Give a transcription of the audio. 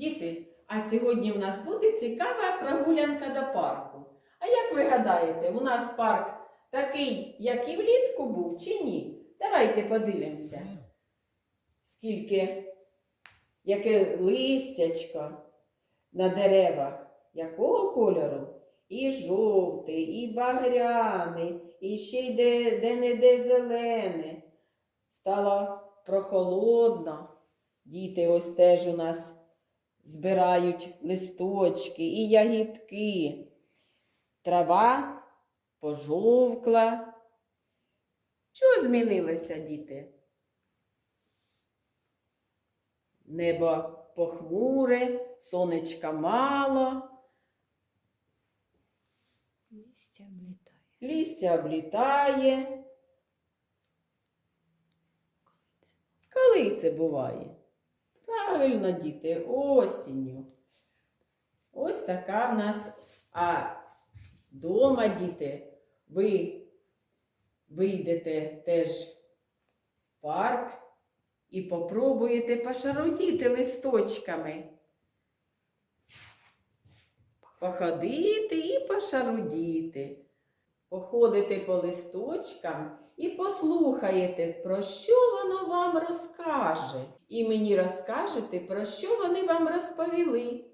Діти, а сьогодні в нас буде цікава прогулянка до парку. А як ви гадаєте, у нас парк такий, як і влітку був, чи ні? Давайте подивимося. Скільки, яке листячко на деревах, якого кольору? І жовтий, і багряний, і ще й де, де-не-де зелене. Стало прохолодно. Діти ось теж у нас збирають листочки і ягідки. Трава пожовкла. Що змінилося, діти? Небо похмуре, сонечка мало, Листя облітає. листя облітає. Коли це буває? Правильно, діти, осінню. Ось така в нас. А дома, діти, ви вийдете теж в парк і попробуєте пошарудіти листочками. Походити і пошарудіти. Походите по листочкам і послухаєте, про що воно вам розкаже. І мені розкажете, про що вони вам розповіли.